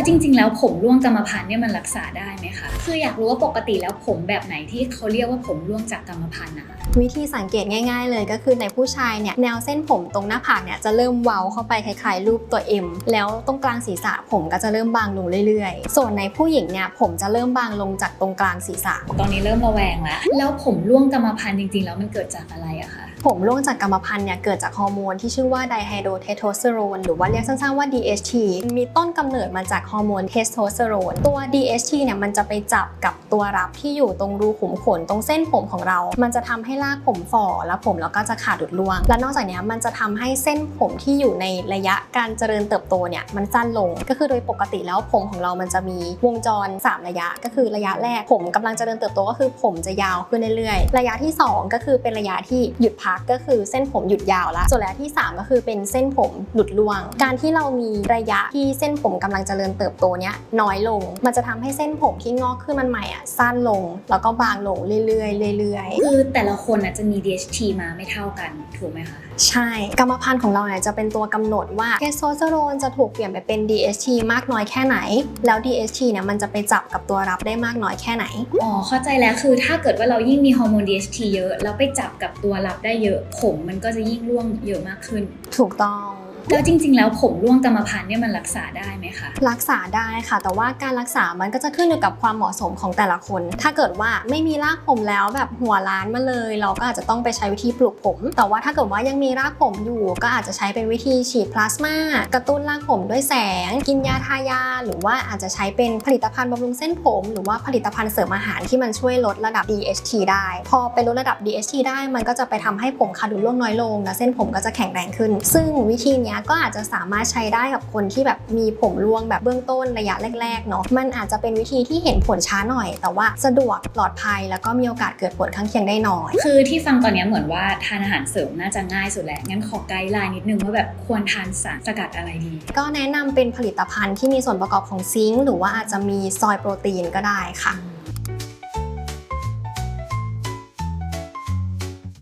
แล้วจริง ๆ แล้วผมร่วงกรรมพันธุ์เนี่ยมันรักษาได้ไหมคะ คืออยากรู้ว่าปกติแล้วผมแบบไหนที่เขาเรียกว่าผมร่วงจากกรรมพันธุ์นะคะวิธีสังเกตง่าย ๆ เลยก็คือในผู้ชายเนี่ยแนวเส้นผมตรงหน้าผากเนี่ยจะเริ่มเว้าเข้าไปคล้ายๆรูปตัว M แล้วตรงกลางศีรษะผมก็จะเริ่มบางลงเรื่อยๆ ส่วนในผู้หญิงเนี่ยผมจะเริ่มบางลงจากตรงกลางศีรษะ ตอนนี้เริ่มระแวงแล้วแล้วผมร่วงกรรมพันธุ์จริง ๆ แล้วมันเกิดจากอะไรอะคะผมร่วงจากกรรมพันธุ์เนี่ยเกิดจากฮอร์โมนที่ชื่อว่าไดไฮโดรเทสโทสเตอโรนหรือว่าเรียกสั้นๆว่า DHT มีต้นกำเนิดมาจากฮอร์โมนเทสโทสเตอโรนตัว DHT เนี่ยมันจะไปจับกับตัวรับที่อยู่ตรงรูขุมขนตรงเส้นผมของเรา มันจะทำให้รากผมฝ่อแล้วผมเราก็จะขาดดุดร่วง และนอกจากนี้มันจะทำให้เส้นผมที่อยู่ในระยะการเจริญเติบโตเนี่ยมันสั้นลง ก็คือโดยปกติแล้วผมของเรามันจะมีวงจร 3 ระยะ ก็คือระยะแรกผมกำลังเจริญเติบโตก็คือผมจะยาวขึ้นเรื่อยๆ ระยะที่สองก็คือเป็นระยะที่หยุดพักก็คือเส้นผมหยุดยาวแล้ว ส่วนระยะที่ 3 ก็คือเป็นเส้นผมหลุดร่วง การที่เรามีระยะที่เส้นผมกำลังเจริญเติบโตเนี้ยน้อยลง มันจะทำให้เส้นผมที่งอกขึ้นมันใหม่อะสั้นลง แล้วก็บางลงเรื่อยๆเรื่อยๆ คือแต่ละคนอะจะมี DHT มาไม่เท่ากันถูกไหมคะ ใช่ กรรมพันธุ์ของเราเนี่ยจะเป็นตัวกำหนดว่าเทสโทสเตอโรนจะถูกเปลี่ยนไปเป็น DHT มากน้อยแค่ไหน แล้ว DHT เนี่ยมันจะไปจับกับตัวรับได้มากน้อยแค่ไหน อ๋อ เข้าใจแล้วคือถ้าเกิดว่าเรายิ่งมีฮอร์โมน DHT เยอะ แล้วไปจับกับตัวรับได้เยอะผมมันก็จะยิ่งร่วงเยอะมากขึ้น ถูกต้อง แล้วจริง ๆ แล้วผมร่วงกรรมพันธุ์เนี่ยมันรักษาได้ไหมคะ รักษาได้ค่ะ แต่ว่าการรักษามันก็จะขึ้นอยู่กับความเหมาะสมของแต่ละคน ถ้าเกิดว่าไม่มีรากผมแล้วแบบหัวล้านมาเลย เราก็อาจจะต้องไปใช้วิธีปลูกผม แต่ว่าถ้าเกิดว่ายังมีรากผมอยู่ ก็อาจจะใช้เป็นวิธีฉีดพลาสมากระตุ้นรากผมด้วยแสง กินยาทายา หรือว่าอาจจะใช้เป็นผลิตภัณฑ์บำรุงเส้นผม หรือว่าผลิตภัณฑ์เสริมอาหารที่มันช่วยลดระดับ DHT ได้ พอไปลดระดับ DHT ได้มันก็จะไปทำให้ผมขาดดุลร่วงน้อยลงและเส้นผมก็จะแข็งแรงขึ้น ซึ่งวิธีเนี้ยก็อาจจะสามารถใช้ได้กับคนที่แบบมีผมร่วงแบบเบื้องต้นระยะแรกๆเนาะมันอาจจะเป็นวิธีที่เห็นผลช้าหน่อย แต่ว่าสะดวกปลอดภัยแล้วก็มีโอกาสเกิดผลข้างเคียงได้น้อย คือที่ฟังตอนเนี้ยเหมือนว่าทานอาหารเสริมน่าจะง่ายสุดแหละงั้นขอไกด์ไลน์นิดนึงว่าแบบควรทานสารสกัดอะไรดี ก็แนะนำเป็นผลิตภัณฑ์ที่มีส่วนประกอบของซิงค์หรือว่าอาจจะมีซอยโปรตีนก็ได้ค่ะอื